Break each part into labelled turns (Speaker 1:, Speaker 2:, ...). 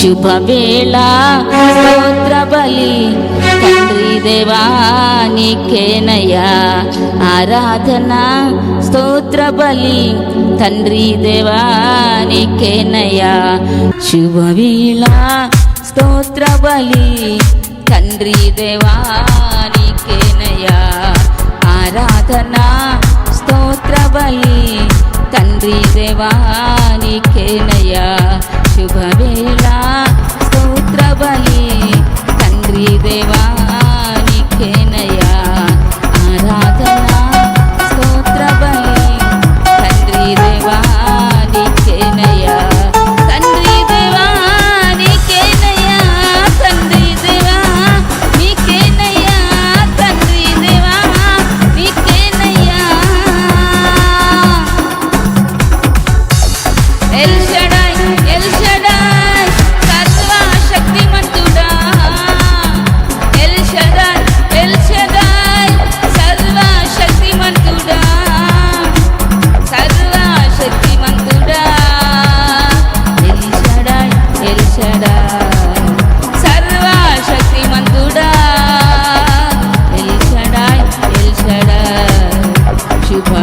Speaker 1: శుభవేళ స్తోత్ర బలి. తండ్రి దేవానికేనయా ఆరాధన స్తోత్ర బలి. తండ్రి దేవానికేనయా శుభవేళ స్తోత్ర బలి. తండ్రి దేవానికేనయా ఆరాధన స్తోత్ర బలి. తండ్రి దేవానికేన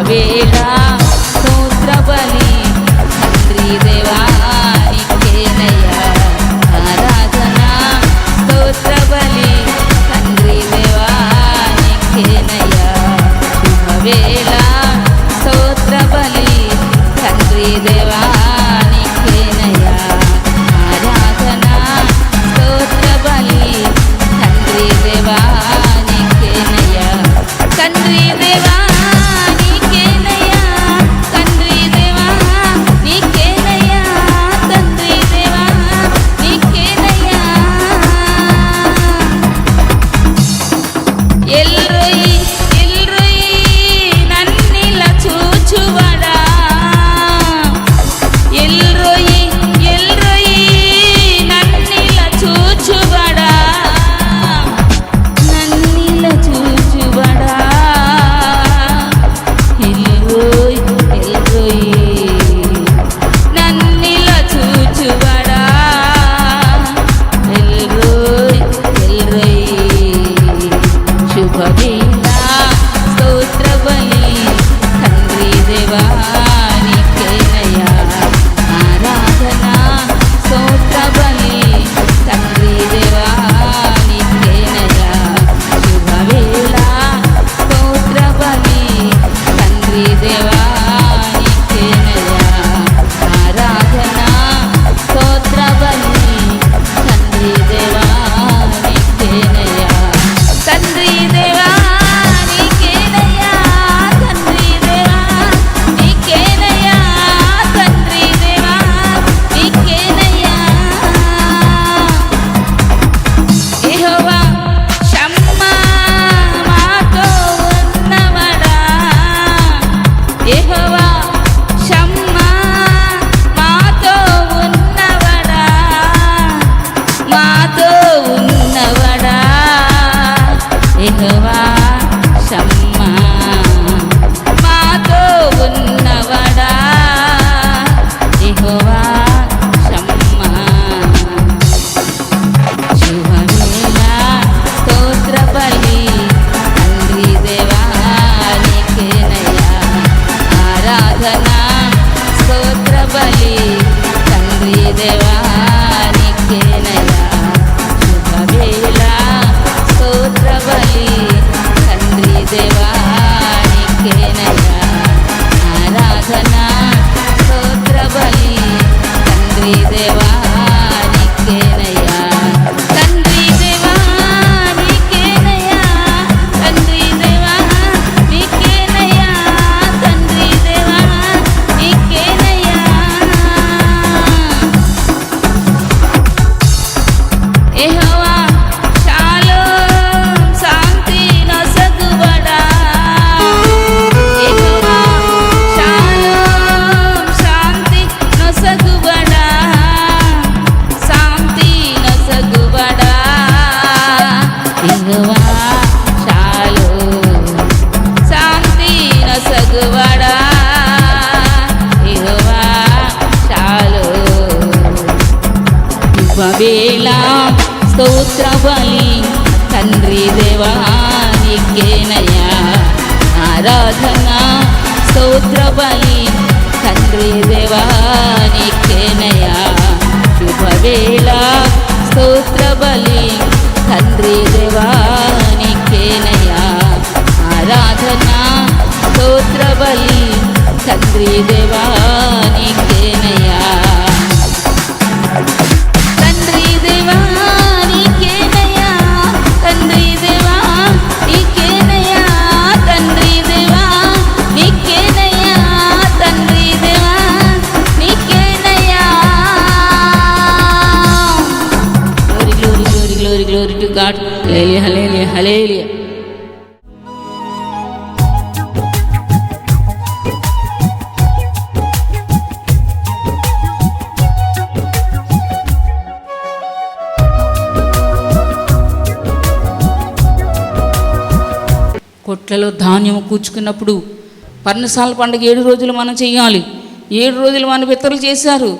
Speaker 1: বেলা ಸರ್ವವೇಳ ಸ್ತೋತ್ರ ಬಲಿ ತಂದ್ರಿ ದೇವಾ ನಿಗ್ಗೇನಯ ಆರಾಧನಾ ಸ್ತೋತ್ರ ಬಲಿ ತಂದ್ರಿ ದೇವಾ ನಿಗ್ಗೇನಯ ಶುಭವೇಳ ಸ್ತೋತ್ರ ಬಲಿ ತಂದ್ರಿ ದೇವಾ ನಿಗ್ಗೇನಯ ಆರಾಧನಾ ಸ್ತೋತ್ರ ಬಲಿ ತಂದ್ರಿ ದೇವಾ ನಿಗ್ಗೇನಯ హలేలియ హలేలియ హలేలియ కొట్లలో ధాన్యం కూర్చుకున్నప్పుడు పర్ణశాల పండుగ ఏడు రోజులు మనం చేయాలి. ఏడు రోజులు మన పితరులు చేశారు.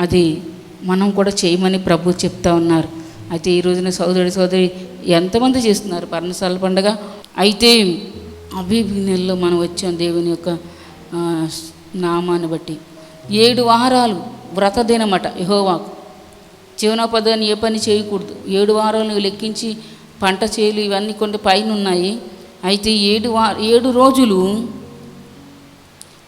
Speaker 1: అది మనం కూడా చేయమని ప్రభు చెప్తా ఉన్నారు. అయితే ఈ రోజున సోదరుడు సోదరి ఎంతమంది చేస్తున్నారు? పర్ణశాల పండుగ. అయితే అవి నెలలో మనం వచ్చాం దేవుని యొక్క నామాన్ని బట్టి. ఏడు వారాలు వ్రతదినమట యహోవాకు. యెహోవాకు జీవనోపాధాన్ని ఏ పని చేయకూడదు. ఏడు వారాలు నువ్వు లెక్కించి పంట చేయలు ఇవన్నీ కొన్ని పైన ఉన్నాయి అయితే ఏడు వా ఏడు రోజులు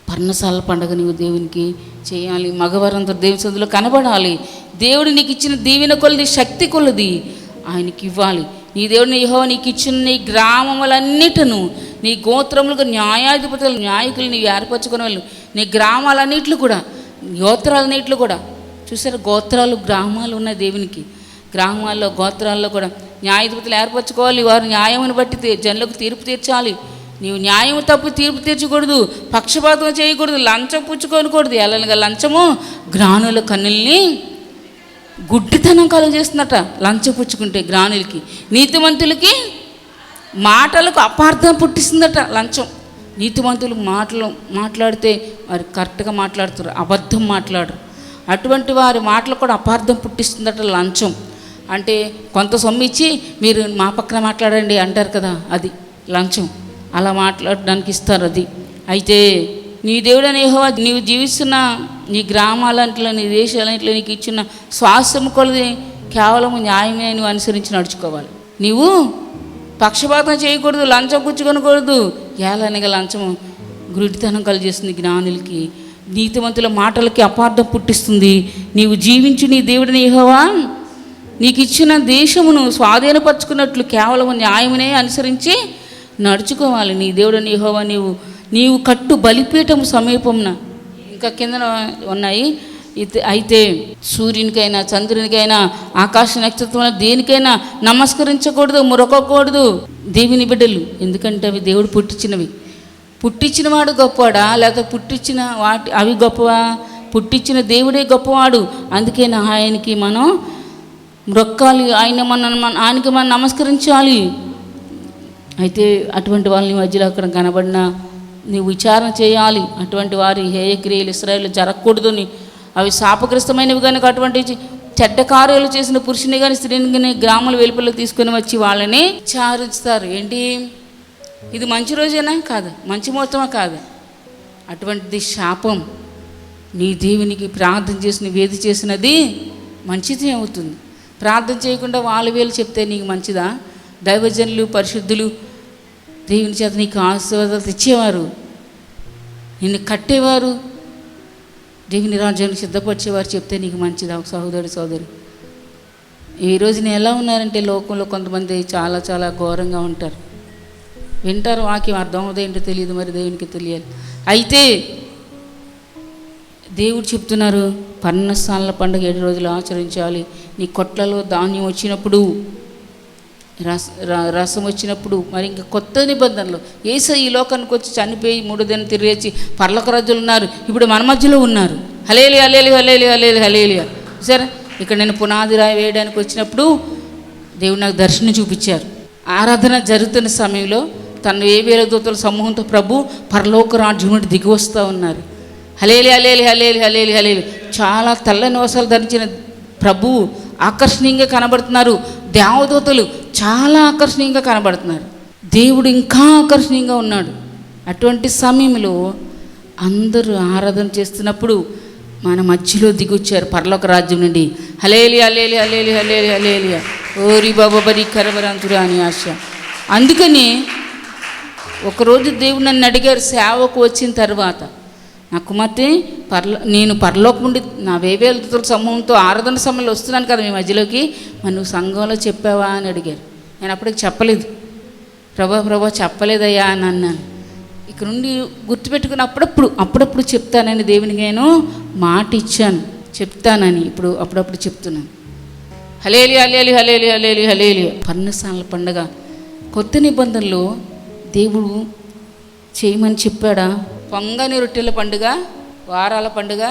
Speaker 1: పర్ణశాల పండుగ నువ్వు దేవునికి చేయాలి. మగవారంతా దేవుని సందులో కనబడాలి. దేవుడు నీకు ఇచ్చిన దీవెన కొలది శక్తి కొలది ఆయనకి ఇవ్వాలి. నీ దేవుడిని యహో నీకు ఇచ్చిన నీ గ్రామములన్నిటిను నీ గోత్రములకు న్యాయాధిపతులు న్యాయకులు నీవు ఏర్పరచుకునే వాళ్ళు నీ గ్రామాలన్నిట్లు కూడా గోత్రాలన్నిట్లు కూడా. చూసారు గోత్రాలు గ్రామాలు ఉన్నాయి దేవునికి. గ్రామాల్లో గోత్రాల్లో కూడా న్యాయాధిపతులు ఏర్పరచుకోవాలి. వారు న్యాయమును బట్టి జనులకు తీర్పు తీర్చాలి. నీవు న్యాయం తప్పు తీర్పు తీర్చకూడదు పక్షపాతం చేయకూడదు లంచం పుచ్చుకోనకూడదు ఎలాగ లంచము? గ్రానుల కన్నుల్ని గుడ్డితనం కలుగజేస్తుందట లంచం పుచ్చుకుంటే గ్రానులకి. నీతిమంతులకి మాటలకు అపార్థం పుట్టిస్తుందట లంచం. నీతిమంతులు మాటలు మాట్లాడితే వారు కరెక్ట్గా మాట్లాడుతారు అబద్ధం మాట్లాడరు. అటువంటి వారి మాటలు కూడా అపార్థం పుట్టిస్తుందట లంచం. అంటే కొంత సొమ్ము ఇచ్చి మీరు మా పక్కన మాట్లాడండి అంటారు కదా అది లంచం. అలా మాట్లాడడానికి ఇస్తారు అది. అయితే నీ దేవుడని యెహోవా నీవు జీవిస్తున్న నీ గ్రామాలంట్లో నీ దేశాలంట్లో నీకు ఇచ్చిన స్వాస్థ్యం కొలది కేవలం న్యాయమే నువ్వు అనుసరించి నడుచుకోవాలి. నీవు పక్షపాతం చేయకూడదు లంచం పుచ్చుకొనకూడదు. ఏలనగా లంచం గురుడితనం కలిగేస్తుంది జ్ఞానులకి. నీతివంతుల మాటలకి అపార్థం పుట్టిస్తుంది. నీవు జీవించు నీ దేవుడిని యెహోవా. నీకు ఇచ్చిన దేశమును స్వాధీనపరచుకున్నట్లు కేవలం న్యాయమునే అనుసరించి నడుచుకోవాలి. నీ దేవుడిని యెహోవా నీవు నీవు కట్టు బలిపీఠము సమీపంన ఇంకా కింద ఉన్నాయి. అయితే సూర్యునికైనా చంద్రునికైనా ఆకాశ నక్షత్రం దేనికైనా నమస్కరించకూడదు మురకకూడదు. దేవుని బిడ్డలు ఎందుకంటే అవి దేవుడు పుట్టించినవి. పుట్టించిన వాడు గొప్పవాడా? లేకపోతే పుట్టించిన వాటి అవి గొప్పవా? పుట్టించిన దేవుడే గొప్పవాడు. అందుకే ఆయనకి మనం మొక్కాలి ఆయన మన మన- ఆయనకి మనం నమస్కరించాలి. అయితే అటువంటి వాళ్ళని మధ్యలో అక్కడ కనబడిన నీవు విచారణ చేయాలి. అటువంటి వారి హేయక్రియలు ఇస్రాయలు జరగకూడదని అవి శాపగ్రస్తమైనవి కనుక అటువంటి చెడ్డ కార్యాలు చేసిన పురుషుని కానీ స్త్రీని కానీ గ్రామాల వెలుపలకు తీసుకొని వచ్చి వాళ్ళని చారుస్తారు ఏంటి? ఇది మంచి రోజేనా కాదు? మంచి ముహూర్తమా కాదు? అటువంటిది శాపం. నీ దేవునికి ప్రార్థన చేసిన వేది చేసినది మంచిదే అవుతుంది. ప్రార్థన చేయకుండా వాళ్ళు వీళ్ళు చెప్తే నీకు మంచిదా? దైవజనులు పరిశుద్ధులు దేవుని చేత నీకు ఆశీర్వాదాలు తెచ్చేవారు. నిన్ను కట్టేవారు. దేవుని రాజ్యాన్ని సిద్ధపరిచేవారు చెప్తే నీకు మంచిదా. ఒక సహోదరి సోదరి ఈ రోజున ఎలా ఉన్నారంటే లోకంలో కొంతమంది చాలా చాలా ఘోరంగా ఉంటారు. వింటారు వాక్యం అర్థం అవుదేంటో తెలియదు మరి దేవునికి తెలియాలి. అయితే దేవుడు చెప్తున్నారు పన్నస్థానాల పండుగ ఏడు రోజులు ఆచరించాలి? నీ కొట్లలో ధాన్యం వచ్చినప్పుడు రస రసం వచ్చినప్పుడు మరి ఇంకా కొత్త నిబంధనలు. ఏస ఈ లోకానికి వచ్చి చనిపోయి మూడో దిన తిరిగేసి పర్లక రాజులు ఉన్నారు. ఇప్పుడు మన మధ్యలో ఉన్నారు. హలేలి హలేలి హలేలి హలేలి హలేలి సరే ఇక్కడ నేను పునాది రాయి వేయడానికి వచ్చినప్పుడు దేవుడు నాకు దర్శనం చూపించారు. ఆరాధన జరుగుతున్న సమయంలో తను ఏ వేల దూతల సమూహంతో ప్రభు పరలోక రాజ్యం నుండి దిగి వస్తూ ఉన్నారు. హలేలి హలేలి హలేలి హలేలి హలేలి చాలా తెల్లని వసలు ధరించిన ప్రభువు ఆకర్షణీయంగా కనబడుతున్నారు. దేవదూతలు చాలా ఆకర్షణీయంగా కనబడుతున్నారు. దేవుడు ఇంకా ఆకర్షణీయంగా ఉన్నాడు. అటువంటి సమయంలో అందరూ ఆరాధన చేస్తున్నప్పుడు మన మధ్యలో దిగొచ్చారు పర్లోక రాజ్యం నుండి. హలేలి హలేలి హలేలి హలేలి హలేలియా ఓరి బాబరి కరవరంతురా అని ఆశ. అందుకని ఒకరోజు దేవుడు నన్ను అడిగారు సేవకు వచ్చిన తర్వాత నా కుమార్తె పర్లో నేను పరలోకం నా వేవేలతో సమూహంతో ఆరాధన సమయంలో వస్తున్నాను కదా మీ మధ్యలోకి. మరి నువ్వు సంఘంలో చెప్పావా అని అడిగారు. నేను అప్పటికి చెప్పలేదు. ప్రభా ప్రభా చెప్పలేదయ్యా అని అన్నాను. ఇక్కడ నుండి గుర్తుపెట్టుకుని అప్పుడప్పుడు అప్పుడప్పుడు చెప్తానని దేవునికి నేను మాట ఇచ్చాను చెప్తానని ఇప్పుడు అప్పుడప్పుడు చెప్తున్నాను. హలేలి హలేలి హలేలి హలేలి హలేలి పర్ణశాల పండగ. కొత్త నిబంధనలో దేవుడు చేయమని చెప్పాడా? పొంగని రొట్టెల పండుగ వారాల పండుగ.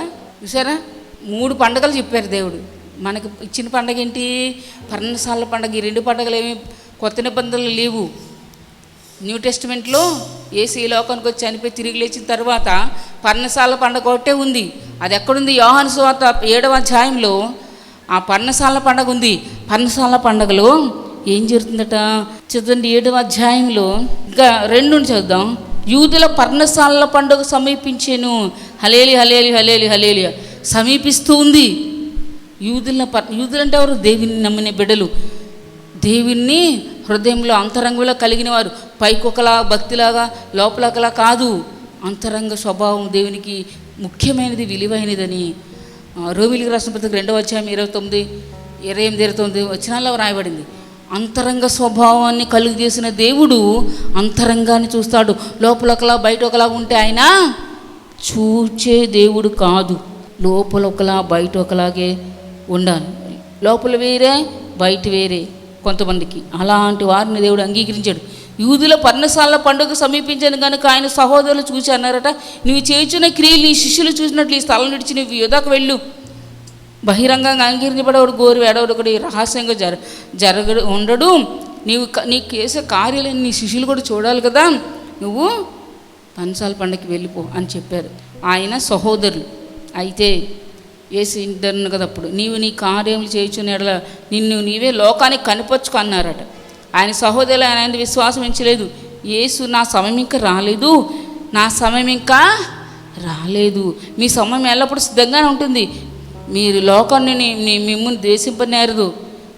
Speaker 1: చూసారా మూడు పండుగలు చెప్పారు దేవుడు. మనకు ఇచ్చిన పండగ ఏంటి? పర్ణశాల పండగ. ఈ రెండు పండుగలు ఏమి కొత్త నిబంధనలు లేవు. న్యూ టెస్టిమెంట్లో ఏసీ లోకానికి వచ్చి చనిపోయి తిరిగి లేచిన తర్వాత పర్ణశాల పండగ ఒకటే ఉంది. అది ఎక్కడుంది? యోహాను సువార్త ఏడవ అధ్యాయంలో ఆ పర్ణశాల పండగ ఉంది. పర్ణశాల పండగలో ఏం జరుగుతుందట? చదవండి ఏడవ అధ్యాయంలో ఇంకా రెండు చూద్దాం యూదుల పర్ణశాలల పండుగ సమీపించాను. హలేలి హలేలి హలేలి హలేలి. సమీపిస్తూ ఉంది. యూదుల పర్ యూదులంటే ఎవరు? దేవుని నమ్మిన బిడ్డలు. దేవుణ్ణి హృదయంలో అంతరంగంలో కలిగిన వారు పైకొకలా భక్తిలాగా లోపలకలా కాదు. అంతరంగ స్వభావం దేవునికి ముఖ్యమైనది విలువైనదని. రోమిలికి రాసిన పత్రిక రెండవ అధ్యాయం ఇరవై తొమ్మిది ఇరవై ఎనిమిది ఇరవై తొమ్మిది వచ్చినాల్లో రాయబడింది. అంతరంగ స్వభావాన్ని కలుగు చేసిన దేవుడు అంతరంగాన్ని చూస్తాడు. లోపల ఒకలా బయట ఒకలా ఉంటే ఆయన చూచే దేవుడు కాదు. లోపల ఒకలా బయట ఒకలాగే ఉండాలి. లోపల వేరే బయట వేరే కొంతమందికి. అలాంటి వారిని దేవుడు అంగీకరించాడు. యూదుల పర్ణశాల పండుగ సమీపించాను కనుక ఆయన సహోదరులు చూసి అన్నారట నువ్వు చేయించిన క్రియలు నీ శిష్యులు చూసినట్లు ఈ స్థలం విడిచి నువ్వు యుధకు వెళ్ళు. బహిరంగంగా అంగీకరించబడేవాడు గోరు ఎడవడు ఒకటి రహస్యంగా జర జరగడు ఉండడు. నీవు నీ నీకు కార్యాలయం నీ శిష్యులు కూడా చూడాలి కదా. నువ్వు పన్సాల పండగకి వెళ్ళిపో అని చెప్పారు. ఆయన సహోదరులు. అయితే ఏసు ఇంటర్ను కదా అప్పుడు. నీవు నీ కార్యములు చేయుచున్న ఎడల నిన్ను నీవే లోకానికి కనిపొచ్చుకు అన్నారట. ఆయన సహోదరులు ఆయన ఆయన విశ్వాసం ఎంచలేదు. యేసు నా సమయం ఇంకా రాలేదు. నా సమయం ఇంకా రాలేదు. మీ సమయం ఎల్లప్పుడూ సిద్ధంగానే ఉంటుంది. మీరు లోకాన్ని మిమ్మల్ని ద్వేషింపనేరదు.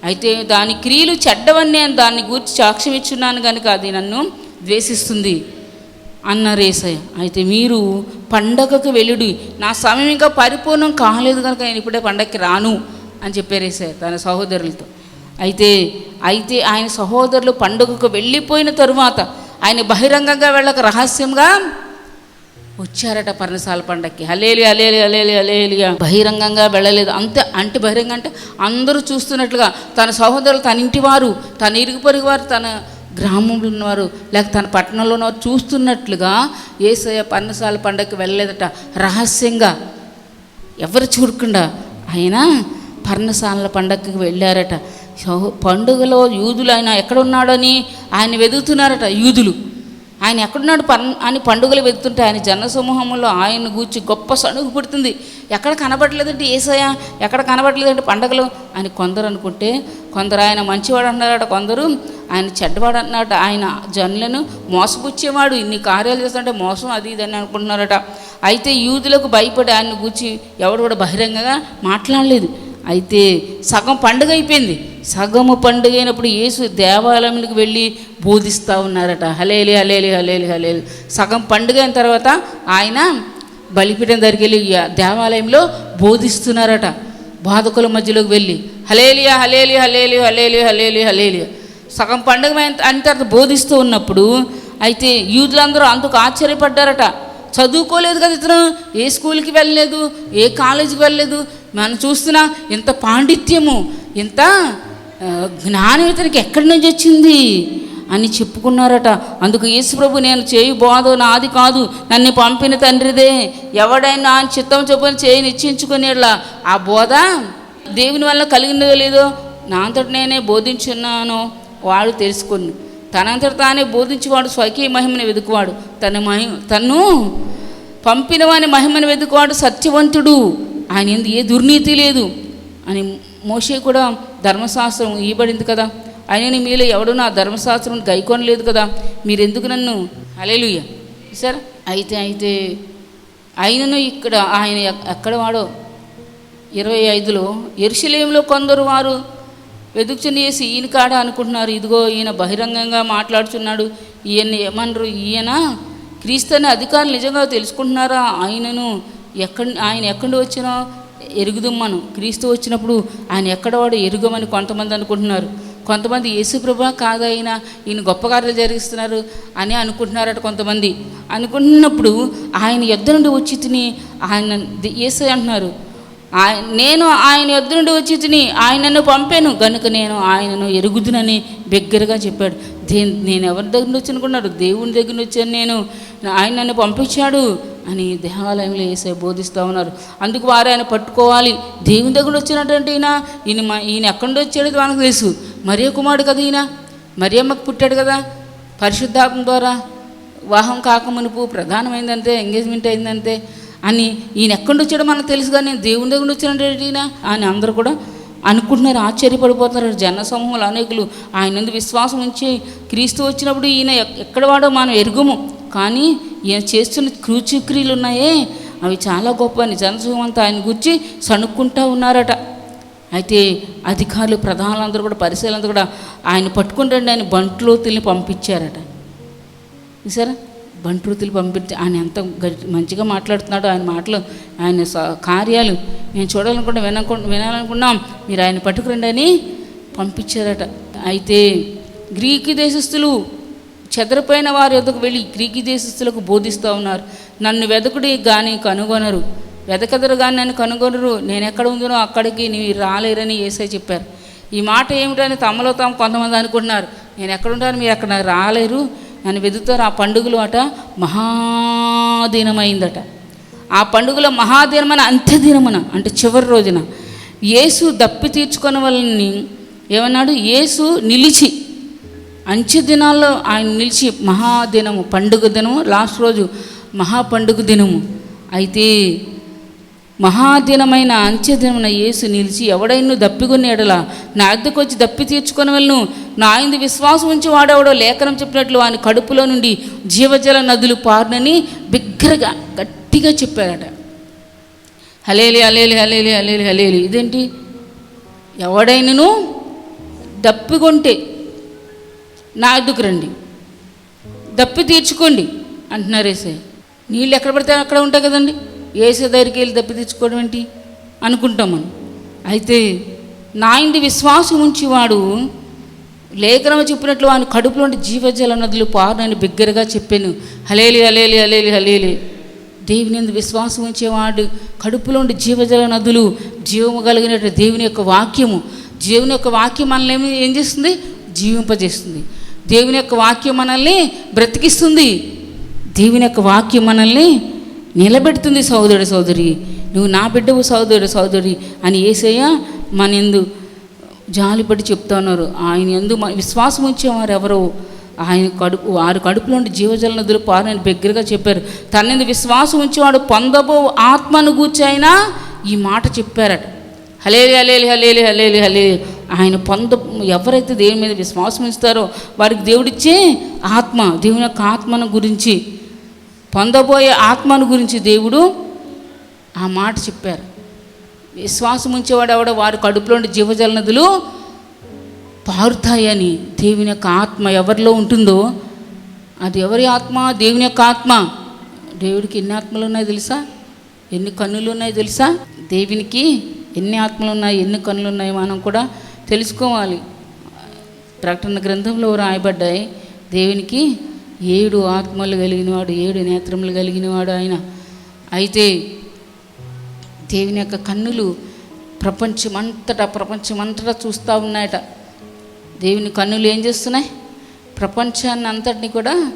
Speaker 1: అయితే దాని క్రియలు చెడ్డవని నేను దాన్ని గురించి సాక్ష్యం ఇచ్చున్నాను కనుక అది నన్ను ద్వేషిస్తుంది అన్నారు ఏసయ్య. అయితే మీరు పండగకు వెళ్ళుడి. నా సమయం ఇంకా పరిపూర్ణం కాలేదు కనుక నేను ఇప్పుడే పండగకి రాను అని చెప్పారు ఏసయ్య తన సహోదరులతో. అయితే అయితే ఆయన సహోదరులు పండుగకు వెళ్ళిపోయిన తరువాత ఆయన బహిరంగంగా వెళ్ళక రహస్యంగా వచ్చారట పర్ణశాల పండక్కి. హలేలి అలేలి అలేలి అలేలిగా బహిరంగంగా వెళ్ళలేదు. అంతే అంటే బహిరంగ అంటే అందరూ చూస్తున్నట్లుగా తన సహోదరులు తన ఇంటి వారు తన ఇరుగు పొరుగు వారు తన గ్రామంలో ఉన్నవారు లేక తన పట్టణంలో ఉన్నవారు చూస్తున్నట్లుగా ఏసయ్య పర్ణశాల పండగకి వెళ్ళలేదట. రహస్యంగా ఎవరు చూడకుండా ఆయన పర్ణశాలల పండగకి వెళ్ళారట. సో- పండుగలో యూదులు ఆయన ఎక్కడున్నాడని ఆయన వెతుకుతున్నారట యూదులు. ఆయన ఎక్కడున్నాడు పన్ అని పండుగలు వెతుకుతుంటే ఆయన జనసమూహంలో ఆయన గూర్చి గొప్ప సణుగు పుడుతుంది. ఎక్కడ కనబడలేదంటే ఏసయ ఎక్కడ కనబడలేదంటే పండగలు? అని కొందరు అనుకుంటే కొందరు ఆయన మంచివాడు అన్నారట కొందరు ఆయన చెడ్డవాడు అన్నారట ఆయన జనులను మోసపుచ్చేవాడు ఇన్ని కార్యాలు చేస్తుంటే మోసం అది ఇది అని అనుకుంటున్నారట. అయితే యూదులకు భయపడి ఆయన గూర్చి ఎవడు కూడా బహిరంగంగా మాట్లాడలేదు. అయితే సగం పండుగ అయిపోయింది. సగము పండుగ అయినప్పుడు యేసు దేవాలయంకి వెళ్ళి బోధిస్తూ ఉన్నారట. హలేలి హలేలి హలేలి హలేలి సగం పండుగ అయిన తర్వాత ఆయన బలిపీఠం దగ్గరికి వెళ్ళి దేవాలయంలో బోధిస్తున్నారట. బాధకుల మధ్యలోకి వెళ్ళి హలేలియా హలేలి హలేలి హలేలి హలేలి హలేలియా సగం పండుగ అయిన తర్వాత బోధిస్తూ ఉన్నప్పుడు అయితే యూదులందరూ అందుకు ఆశ్చర్యపడ్డారట. చదువుకోలేదు కదా ఇతను ఏ స్కూల్కి వెళ్ళలేదు ఏ కాలేజీకి వెళ్ళలేదు. మనం చూస్తున్నా ఇంత పాండిత్యము ఇంత జ్ఞానం ఇతనికి ఎక్కడి నుంచి వచ్చింది? అని చెప్పుకున్నారట. అందుకు యేసుప్రభు నేను చేయి బోధ నాది కాదు. నన్ను పంపిన తండ్రిదే. ఎవడైనా ఆయన చిత్తం చొప్పున చేయి నిశ్చయించుకునేలా ఆ బోధ దేవుని వల్ల కలిగినదో లేదో నా అంతటి నేనే బోధించున్నాను వాడు తెలుసుకుని తనంతట తానే బోధించేవాడు స్వకీయ మహిమని వెతుకువాడు. తన మహిమ తను పంపిన వాని మహిమను వెతుకువాడు సత్యవంతుడు. ఆయన ఏ దుర్నీతి లేదు. అని మోషే కూడా ధర్మశాస్త్రం ఇవ్వబడింది కదా. ఆయన మీలో ఎవడు నా ధర్మశాస్త్రం గైకొనలేదు కదా. మీరెందుకు నన్ను? Alleluia sir? అయితే అయితే. ఆయనను ఇక్కడ ఆయన ఎక్- ఎక్కడ వాడో? ఇరవై ఐదులో ఎరుషలేంలో కొందరు వారు వెదుకుచని చేసి ఈయన కాడ అనుకుంటున్నారు. ఇదిగో ఈయన బహిరంగంగా మాట్లాడుతున్నాడు ఈయన ఏమనరు ఈయన క్రీస్తు అనే అధికారులు నిజంగా తెలుసుకుంటున్నారా? ఆయనను ఎక్కడి ఆయన ఎక్కడి వచ్చినా ఎరుగుదమ్మను. క్రీస్తు వచ్చినప్పుడు ఆయన ఎక్కడవాడు ఎరుగమని కొంతమంది అనుకుంటున్నారు. కొంతమంది యేసుప్రభ కాదైనా ఈయన గొప్ప కార్యాలు జరిగిస్తున్నారు అని అనుకుంటున్నారట కొంతమంది. అనుకుంటున్నప్పుడు ఆయన యుద్ధ నుండి వచ్చి తిని ఆయన యేసు అంటున్నారు. ఆయ- నేను ఆయన ఎద్దు నుండి వచ్చి తిని ఆయనను పంపాను. గనుక నేను ఆయనను ఎరుగుదునని బిగ్గరగా చెప్పాడు. దే నేను ఎవరి దగ్గర నుంచి వచ్చి అనుకున్నాడు దేవుని దగ్గర నుంచి వచ్చాను నేను. ఆయన నన్ను పంపించాడు. అని దేవాలయంలో వేసే బోధిస్తూ ఉన్నారు. అందుకు వారు ఆయన పట్టుకోవాలి. దేవుని దగ్గర వచ్చినటువంటి ఈయన ఈయన మా ఈయన ఎక్కడి నుండి వచ్చాడో మనకు తెలుసు. మరియ కుమారుడు కదా ఈయన. మరియమ్మకు పుట్టాడు కదా. పరిశుద్ధాత్మ ద్వారా వివాహం కాకమునుపు ప్రధానమైందంతే ఎంగేజ్మెంట్ అయిందంతే అని ఈయన ఎక్కడి వచ్చాడో మనకు తెలుసు కానీ దేవుని దగ్గర వచ్చినటువంటి ఈయన అని అందరూ కూడా అనుకుంటున్నారు ఆశ్చర్యపడిపోతున్నారు. జన సమూహంలో అనేకులు ఆయన విశ్వాసం ఉంచి క్రీస్తు వచ్చినప్పుడు ఈయన ఎక్కడ వాడో మనం ఎరుగుము. కానీ ఈయన చేస్తున్న క్రూచిక్రియలు ఉన్నాయే. అవి చాలా గొప్ప అని అంతా ఆయన గురించి సణుక్కుంటూ ఉన్నారట. అయితే అధికారులు ప్రధానులందరూ కూడా పరిశీలందరూ కూడా ఆయన పట్టుకుంటండి ఆయన బంట్లోతుల్ని పంపించారట. సరే బంట్రుతులు పంపించి ఆయన ఎంత మంచిగా మాట్లాడుతున్నాడో ఆయన మాటలు ఆయన స- కార్యాలు మేము చూడాలనుకుంటే వినకు వినాలనుకున్నాం మీరు ఆయన పట్టుకురండి అని పంపించారట. అయితే గ్రీకు దేశస్థులు చెదరిపోయిన వారి యొద్దకు వెళ్ళి గ్రీకి దేశస్తులకు బోధిస్తూ ఉన్నారు. నన్ను వెదకుడి కానీ కనుగొనరు. వెదకదరు కానీ నన్ను కనుగొనరు. నేను ఎక్కడ ఉందనో అక్కడికి నీవు రాలేరని ఏసై చెప్పారు. ఈ మాట ఏమిటని తమలో తాము కొంతమంది అనుకుంటున్నారు. నేను ఎక్కడ ఉంటాను? మీరు అక్కడ రాలేరు. నన్ను వెతుకుతారు ఆ పండుగలు అట మహాదినమైందట. ఆ పండుగలో మహాదినమన అంత్యదినమన అంటే చివరి రోజున యేసు దప్పి తీర్చుకున్న వాళ్ళని ఏమన్నాడు? యేసు నిలిచి అంచె దినాల్లో ఆయన నిలిచి మహాదినము పండుగ దినము లాస్ట్ రోజు మహా పండుగ దినము. అయితే మహాదినమైన అంత్యదినమున యేసు నిలిచి ఎవడైనా దప్పికొని ఎడల నా అద్దకు వచ్చి దప్పి తీర్చుకొని వెళ్ళను. నా ఆయన విశ్వాసం ఉంచి వాడెవడో లేఖనం చెప్పినట్లు ఆయన కడుపులో నుండి జీవజల నదులు పారునని బిగ్గరగా గట్టిగా చెప్పాడట హలేలి హలేలి హలేలి హలేలి హలేలి. ఇదేంటి? ఎవడైనను దప్పికొంటే నా అద్దుకు రండి. దప్పి తీర్చుకోండి అంటున్నారు ఏసే. నీళ్ళు ఎక్కడ పడితే అక్కడ ఉంటాయి కదండి. ఏసే దగ్గరికి వెళ్ళి దప్పి తీర్చుకోవడం ఏంటి? అనుకుంటాం మనం. అయితే నా ఇంటి విశ్వాసం ఉంచేవాడు లేఖనం చెప్పినట్లు ఆయన కడుపులోని జీవజల నదులు పారునని బిగ్గరగా చెప్పాను. హలేలి హలేలి హలేలి హలేలి. దేవుని ఎందు విశ్వాసం ఉంచేవాడు కడుపులోని జీవజల నదులు జీవము కలిగినట్టు దేవుని యొక్క వాక్యము. దేవుని యొక్క వాక్యం మనల్ని ఏం చేస్తుంది? జీవింపజేస్తుంది. దేవుని యొక్క వాక్యం మనల్ని బ్రతికిస్తుంది. దేవుని యొక్క వాక్యం మనల్ని నిలబెడుతుంది సోదరుడు సోదరి నువ్వు నా బిడ్డవు సోదరుడు సోదరి అని ఏసయ్య మన ఎందు జాలిపడి చెప్తున్నారు ఆయన ఎందు విశ్వాసం ఉంచేవారు ఎవరో. ఆయన కడుపు వారి కడుపులో ఉండి జీవజల నదులు పారని బిగ్గరగా చెప్పారు. తన విశ్వాసం ఉంచేవాడు పొందబో ఆత్మను గూర్చైనా ఈ మాట చెప్పారట. హలేలి హలేలి హలేలి హలేలి హలేలి. ఆయన పొంద ఎవరైతే దేవుని మీద విశ్వాసం ఇస్తారో వారికి దేవుడిచ్చే ఆత్మ దేవుని యొక్క ఆత్మను గురించి పొందబోయే ఆత్మను గురించి దేవుడు ఆ మాట చెప్పారు. విశ్వాసం ఉంచేవాడు ఎవడో వారి కడుపులోని జీవజల నదులు పారుతాయని దేవుని యొక్క ఆత్మ ఎవరిలో ఉంటుందో అది ఎవరి ఆత్మ? దేవుని యొక్క ఆత్మ. దేవుడికి ఎన్ని ఆత్మలు ఉన్నాయో తెలుసా? ఎన్ని కన్నులు ఉన్నాయో తెలుసా? దేవునికి ఎన్ని ఆత్మలు ఉన్నాయి ఎన్ని కన్నులు ఉన్నాయి మనం కూడా తెలుసుకోవాలి. ప్రకటన గ్రంథంలో రాయబడ్డాయి దేవునికి ఏడు ఆత్మలు కలిగినవాడు ఏడు నేత్రములు కలిగినవాడు ఆయన. అయితే దేవుని యొక్క కన్నులు ప్రపంచమంతటా ప్రపంచమంతటా చూస్తూ ఉన్నాయట. దేవుని కన్నులు ఏం చేస్తున్నాయి? ప్రపంచాన్ని అంతటిని కూడా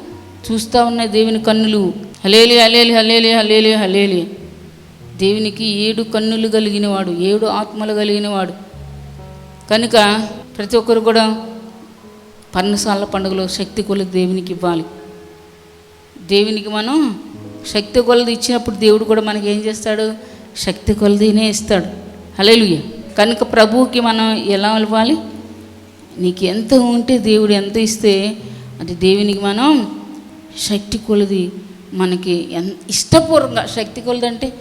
Speaker 1: చూస్తూ ఉన్నాయి దేవుని కన్నులు. హలేలి హలేలి హలేలి హలేలి హలేలి. దేవునికి ఏడు కన్నులు కలిగినవాడు ఏడు ఆత్మలు కలిగినవాడు. కనుక ప్రతి ఒక్కరు కూడా పర్ణశాల పండుగలో శక్తి కొలది దేవునికి ఇవ్వాలి. దేవునికి మనం శక్తి కొలది ఇచ్చినప్పుడు దేవుడు కూడా మనకి ఏం చేస్తాడు? శక్తి కొలదినే ఇస్తాడు. హలేలుయ కనుక ప్రభువుకి మనం ఎలా ఇవ్వాలి? నీకు ఎంత ఉంటే దేవుడు ఎంత ఇస్తే అది దేవునికి మనం శక్తి కొలది. మనకి ఎన్ ఇష్టపూర్వకంగా శక్తి కొలది అంటే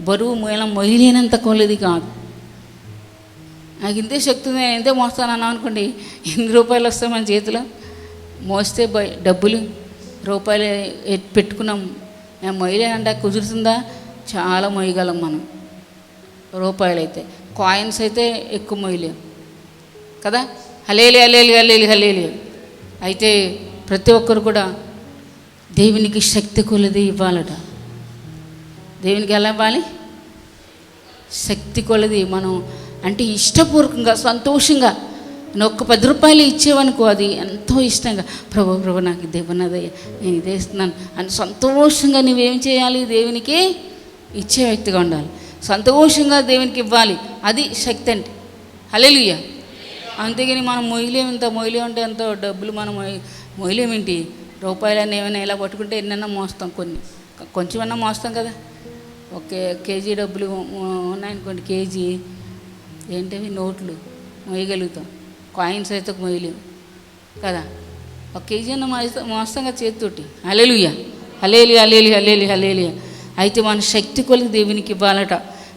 Speaker 1: బరువు మూలం మొయలేనంత కొలది కాదు. నాకు ఇంతే శక్తి ఉంది నేను ఇంతే మోస్తానన్నా అనుకోండి ఎన్ని రూపాయలు వస్తాయి మన చేతిలో? మోస్తే డబ్బులు రూపాయలు పెట్టుకున్నాం. మేము మొయ్యలేనంటే కుదురుతుందా? చాలా మొయ్యగలం మనం. రూపాయలు అయితే కాయిన్స్ అయితే ఎక్కువ మొయ్యలేం. కదా? హలేలి హలేలి హలేలి హలేలి. అయితే ప్రతి ఒక్కరు కూడా దేవునికి శక్తి కొలది ఇవ్వాలట. దేవునికి ఎలా ఇవ్వాలి? శక్తి కొలది. మనం అంటే ఇష్టపూర్వకంగా సంతోషంగా. నేను ఒక్క పది రూపాయలు ఇచ్చేవనుకో అది ఎంతో ఇష్టంగా. ప్రభు ప్రభు నాకు దేవన్నదయ్య నేను ఇదే ఇస్తున్నాను. అని సంతోషంగా నువ్వేం చేయాలి? దేవునికి ఇచ్చే వ్యక్తిగా ఉండాలి. సంతోషంగా దేవునికి ఇవ్వాలి. అది శక్తి అంటే హలేలుయ్య అంతేగాని మనం మొయ్యలేము ఇంత మొయ్యలేమంటే ఎంతో? డబ్బులు మనం మొయ్ మొయ్యలేమేంటి రూపాయలని ఏమైనా ఇలా పట్టుకుంటే ఎన్నైనా మోస్తాం కొన్ని. కొంచెమన్నా మోస్తాం కదా. ఒకే కేజీ డబ్బులు ఉన్నాయనుకోండి కేజీ ఏంటవి? నోట్లు మోయగలుగుతాం. కాయిన్స్ అయితే మోయలేము కదా? ఒక కేజీ అన్న మోస్తా- మోస్తాం కదా చేతితోటి. హలేలుయ్య అలేలి అలేలి అలేలి హలేలి అయితే మన శక్తి కొలికి దేవునికి ఇవ్వాలట.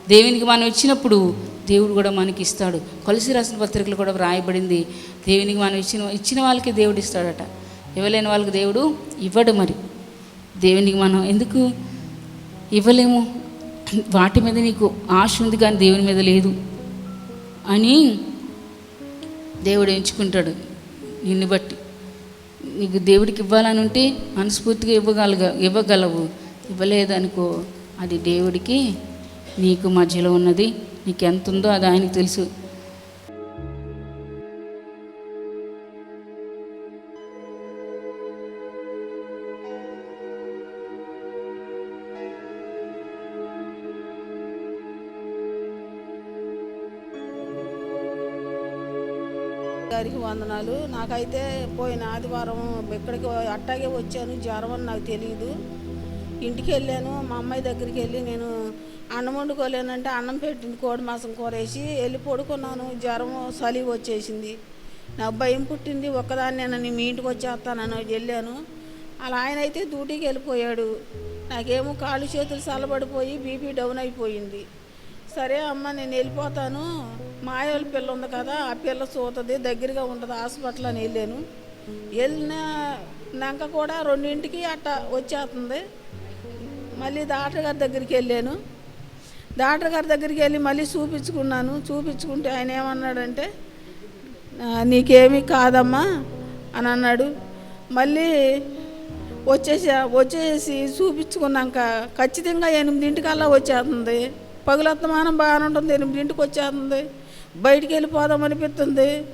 Speaker 1: దేవునికి మనం ఇచ్చినప్పుడు దేవుడు కూడా మనకి ఇస్తాడు. కొలిసి రాసిన పత్రికలు కూడా వ్రాయబడింది. దేవునికి మనం ఇచ్చిన ఇచ్చిన వాళ్ళకి దేవుడు ఇస్తాడట. ఇవ్వలేని వాళ్ళకి దేవుడు ఇవ్వడు మరి. దేవునికి మనం ఎందుకు ఇవ్వలేము? వాటి మీద నీకు ఆశ ఉంది కానీ దేవుని మీద లేదు. అని దేవుడు ఎంచుకుంటాడు నిన్ను బట్టి. నీకు దేవుడికి ఇవ్వాలని ఉంటే మనస్ఫూర్తిగా ఇవ్వగలగ ఇవ్వగలవు. ఇవ్వలేదనుకో అది దేవుడికి నీకు మధ్యలో ఉన్నది. నీకు ఎంత ఉందో అది ఆయనకు తెలుసు.
Speaker 2: గారికి వందనాలు. నాకైతే పోయిన ఆదివారం ఇక్కడికి అట్టాగే వచ్చాను. జ్వరం అని నాకు తెలియదు ఇంటికి వెళ్ళాను. మా అమ్మాయి దగ్గరికి వెళ్ళి నేను అన్నం వండుకోలేనంటే అన్నం పెట్టింది. కోడి మాసం కూరేసి వెళ్ళి పడుకున్నాను. జ్వరం చలి వచ్చేసింది. నాకు భయం పుట్టింది. ఒక్కదాన్ని నేను మీ ఇంటికి వచ్చేస్తానని వెళ్ళాను. అలా ఆయన అయితే డ్యూటీకి వెళ్ళిపోయాడు. నాకేమో కాళ్ళు చేతులు చల్లబడిపోయి బీపీ డౌన్ అయిపోయింది. సరే అమ్మ నేను వెళ్ళిపోతాను. మాయోళ్ళ పిల్ల ఉంది కదా ఆ పిల్ల చూతుంది దగ్గరగా ఉంటుంది హాస్పిటల్ అని వెళ్ళాను. వెళ్ళినాక కూడా రెండింటికి అట్ట వచ్చేస్తుంది. మళ్ళీ డాక్టర్ గారి దగ్గరికి వెళ్ళాను. డాక్టర్ గారి దగ్గరికి వెళ్ళి మళ్ళీ చూపించుకున్నాను. చూపించుకుంటే ఆయన ఏమన్నాడంటే నీకేమీ కాదమ్మా అని అన్నాడు. మళ్ళీ వచ్చేసా వచ్చేసి చూపించుకున్నాక ఖచ్చితంగా ఎనిమిదింటికల్లా వచ్చేస్తుంది. పగులత్తమానం బాగానే ఉంటుంది ఎనిమిదింటికి వచ్చేస్తుంది. బయటికి వెళ్ళిపోదాం అనిపిస్తుంది.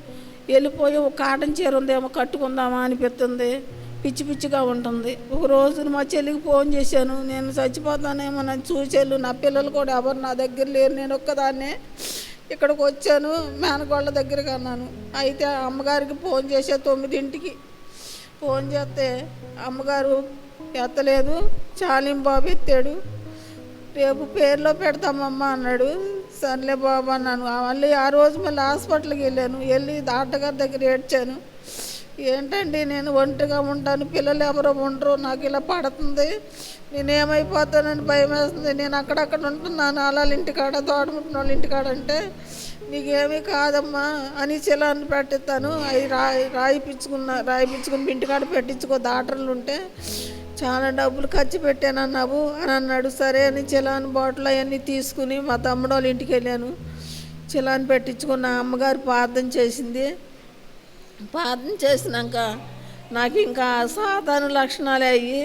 Speaker 2: వెళ్ళిపోయి ఒక కాటన్ చీర ఉందేమో కట్టుకుందామా అనిపిస్తుంది. పిచ్చి పిచ్చిగా ఉంటుంది. ఒక రోజు మా చెల్లికి ఫోన్ చేశాను. నేను చచ్చిపోతానేమో నన్ను చూసేళ్ళు. నా పిల్లలు కూడా ఎవరు నా దగ్గర లేరు. నేను ఒక్కదాన్నే ఇక్కడికి వచ్చాను. మేనగోళ్ళ దగ్గరికి అన్నాను. అయితే అమ్మగారికి ఫోన్ చేసే తొమ్మిదింటికి. ఫోన్ చేస్తే అమ్మగారు ఎత్తలేదు. చాలిం బాబు ఎత్తాడు. రేపు పేరులో పెడతామమ్మా అన్నాడు. సర్లే బాబు అన్నాను. మళ్ళీ ఆ రోజు మళ్ళీ హాస్పిటల్కి వెళ్ళాను. వెళ్ళి డాక్టర్ దగ్గర ఏడ్చాను. ఏంటండి నేను ఒంటరిగా ఉంటాను పిల్లలు ఎవరో ఉండరు నాకు ఇలా పడుతుంది. నేను ఏమైపోతానని భయం వేస్తుంది. నేను అక్కడక్కడ ఉంటున్నాను. వాళ్ళ ఇంటికాడ తోడముట్టిన వాళ్ళ ఇంటికాడ అంటే నీకేమీ కాదమ్మా అని చిలాన్ని పెట్టిస్తాను. అవి రాయి రాయిపించుకున్న రాయిపించుకుని ఇంటికాడ పెట్టించుకో డాక్టర్లు ఉంటే చాలా డబ్బులు ఖర్చు పెట్టానన్నావు అని అన్నాడు. సరే అని చిలాన్ బాటిల్ అవన్నీ తీసుకుని మా తమ్ముడు వాళ్ళ ఇంటికి వెళ్ళాను. చిలాన్ పెట్టించుకున్న అమ్మగారు ప్రార్థన చేసింది. ప్రార్థన చేసినాక నాకు ఇంకా సాధారణ లక్షణాలే అయ్యి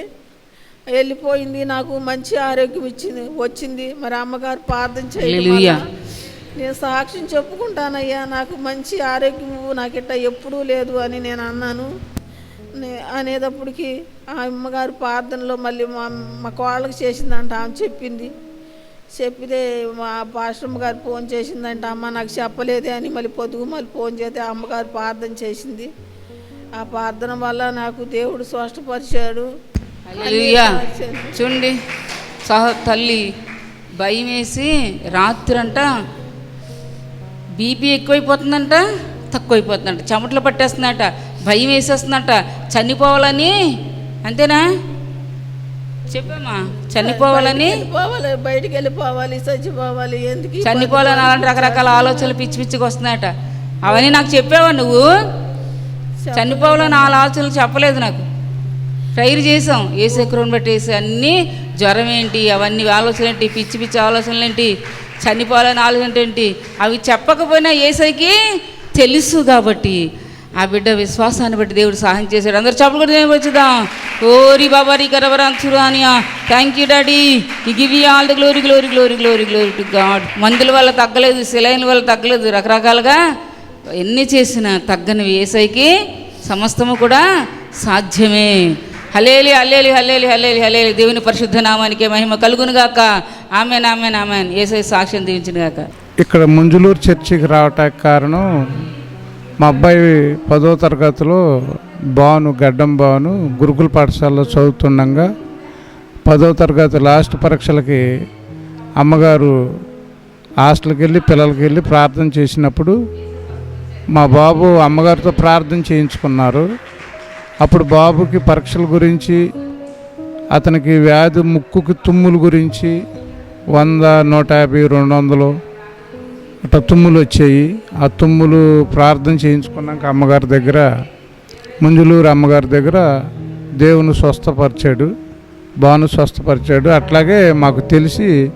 Speaker 2: వెళ్ళిపోయింది. నాకు మంచి ఆరోగ్యం ఇచ్చింది వచ్చింది. మరి అమ్మగారు ప్రార్థన. వల్ల నేను సాక్ష్యం చెప్పుకుంటానయ్యా. నాకు మంచి ఆరోగ్యం నాకు ఇట్ట ఎప్పుడూ లేదు అని నేను అన్నాను. అనేటప్పటికి ఆ అమ్మగారు ప్రార్థనలో మళ్ళీ మా మా కోళ్ళకి చేసిందంట ఆమె చెప్పింది. చెప్పితే మా పాస్టమ్మ గారు ఫోన్ చేసిందంట అమ్మ నాకు చెప్పలేదే అని మళ్ళీ పొద్దుగు మళ్ళీ ఫోన్ చేస్తే ఆ అమ్మగారు ప్రార్థన చేసింది. ఆ ప్రార్థన వల్ల నాకు దేవుడు స్పష్టపరిచాడు
Speaker 1: చూడండి. సహ తల్లి భయం వేసి రాత్రంట బీపీ ఎక్కువైపోతుందంట తక్కువైపోతుందంట చెమటలు పట్టేస్తుందంట భయం వేసేస్తుందంట. చనిపోవాలని? అంతేనా? చెప్పమ్మా. చనిపోవాలని?
Speaker 2: పోవాలి బయటికి వెళ్ళిపోవాలి చచ్చిపోవాలి ఎందుకు
Speaker 1: చనిపోవాలని అలాంటి రకరకాల ఆలోచనలు పిచ్చి పిచ్చికి వస్తున్నాయట. అవన్నీ నాకు చెప్పావా నువ్వు? చనిపోవాలని ఆ ఆలోచనలు చెప్పలేదు నాకు. ట్రైర్ చేసాం ఏసే క్రోన్ పెట్టేసి అన్నీ జ్వరం ఏంటి అవన్నీ ఆలోచనలు ఏంటి పిచ్చి పిచ్చి ఆలోచనలు ఏంటి చనిపోవాలని ఆలోచన ఏంటి అవి చెప్పకపోయినా ఏసైకి తెలుసు కాబట్టి ఆ బిడ్డ విశ్వాసాన్ని బట్టి దేవుడు సహాయం చేశాడు. అందరు చెప్పలు కూడా దేవుడు వచ్చుదాం? ఓరి బాబారి కరవరాన్సురానియా thank you daddy give you all the glory glory glory glory glory to God మందుల వల్ల తగ్గలేదు సిలైన్ వల్ల తగ్గలేదు రకరకాలుగా ఎన్ని చేసినా తగ్గని ఏసైకి సమస్తము కూడా సాధ్యమే. హలేలి హల్లేలి హల్లేలి హల్లేలి హల్లేలి దేవుని పరిశుద్ధ నామానికి మహిమ కలుగును గాక. ఆమెన్ ఆమెన్ ఆమెన్ ఏసై సాక్ష్యం దీవించిన గాక.
Speaker 3: ఇక్కడ ముంజులూరు చర్చికి రావటానికి కారణం మా అబ్బాయి పదో తరగతిలో బాను గడ్డం బాను గురుకుల పాఠశాలలో చదువుతుండగా పదో తరగతి లాస్ట్ పరీక్షలకి అమ్మగారు హాస్టల్కి వెళ్ళి పిల్లలకి వెళ్ళి ప్రార్థన చేసినప్పుడు మా బాబు అమ్మగారితో ప్రార్థన చేయించుకున్నారు. అప్పుడు బాబుకి పరీక్షల గురించి అతనికి వ్యాధి ముక్కుకి తుమ్ముల గురించి వంద నూట యాభై రెండు వందలు అట్లా తుమ్ములు వచ్చాయి. ఆ తుమ్ములు ప్రార్థన చేయించుకున్నాక అమ్మగారి దగ్గర ముంజులూరు అమ్మగారి దగ్గర దేవుని స్వస్థపరిచాడు బాను స్వస్థపరిచాడు. అట్లాగే మాకు తెలిసి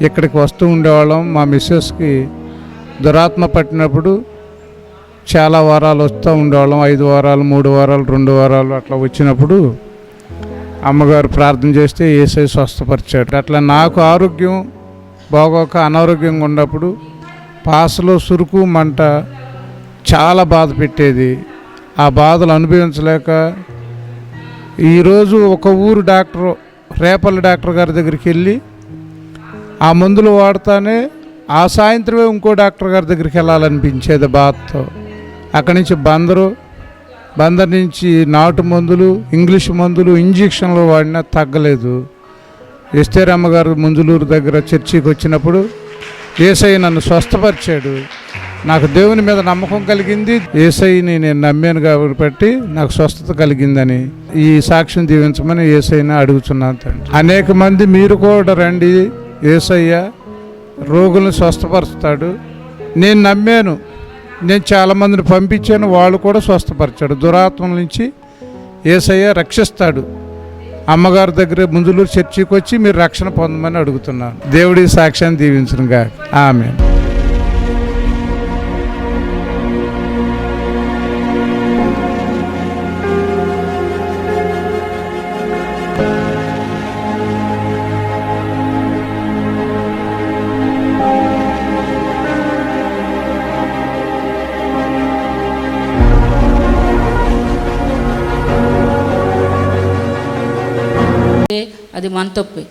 Speaker 3: ఇక్కడికి వస్తూ ఉండేవాళ్ళం. మా మిస్సెస్కి దురాత్మ పట్టినప్పుడు చాలా వారాలు వస్తూ ఉండేవాళ్ళం. ఐదు వారాలు మూడు వారాలు రెండు వారాలు అట్లా వచ్చినప్పుడు అమ్మగారు ప్రార్థన చేస్తే ఏసై స్వస్థపరిచాడు. అట్లా నాకు ఆరోగ్యం బాగోక అనారోగ్యంగా ఉన్నప్పుడు పాసలో సురుకు మంట చాలా బాధ పెట్టేది. ఆ బాధలు అనుభవించలేక ఈరోజు ఒక ఊరు డాక్టర్ రేపల్లి డాక్టర్ గారి దగ్గరికి వెళ్ళి ఆ మందులు వాడుతానే ఆ సాయంత్రమే ఇంకో డాక్టర్ గారి దగ్గరికి వెళ్ళాలనిపించేది బాధతో. అక్కడి నుంచి బందరు బందర్ నుంచి నాటు మందులు ఇంగ్లీష్ మందులు ఇంజక్షన్లు వాడినా తగ్గలేదు. ఎస్టేరమ్మ గారు ముంజులూరు దగ్గర చర్చికి వచ్చినప్పుడు ఏసై నన్ను స్వస్థపరిచాడు. నాకు దేవుని మీద నమ్మకం కలిగింది. ఏసైని నేను నమ్మాను కాబట్టి నాకు స్వస్థత కలిగిందని ఈ సాక్ష్యం దీవించమని ఏసైని అడుగుతున్నాను తండ్రి. అనేక మంది మీరు కూడా రండి. ఏసయ్య రోగులను స్వస్థపరుస్తాడు. నేను నమ్మాను. నేను చాలామందిని పంపించాను. వాళ్ళు కూడా స్వస్థపరిచాడు. దురాత్మల నుంచి ఏసయ్య రక్షిస్తాడు. అమ్మగారి దగ్గర ముందులూరు చర్చికి వచ్చి మీరు రక్షణ పొందమని అడుగుతున్నాను. దేవుడి సాక్ష్యాన్ని దీవించనుగా ఆమె
Speaker 1: మన తప్పే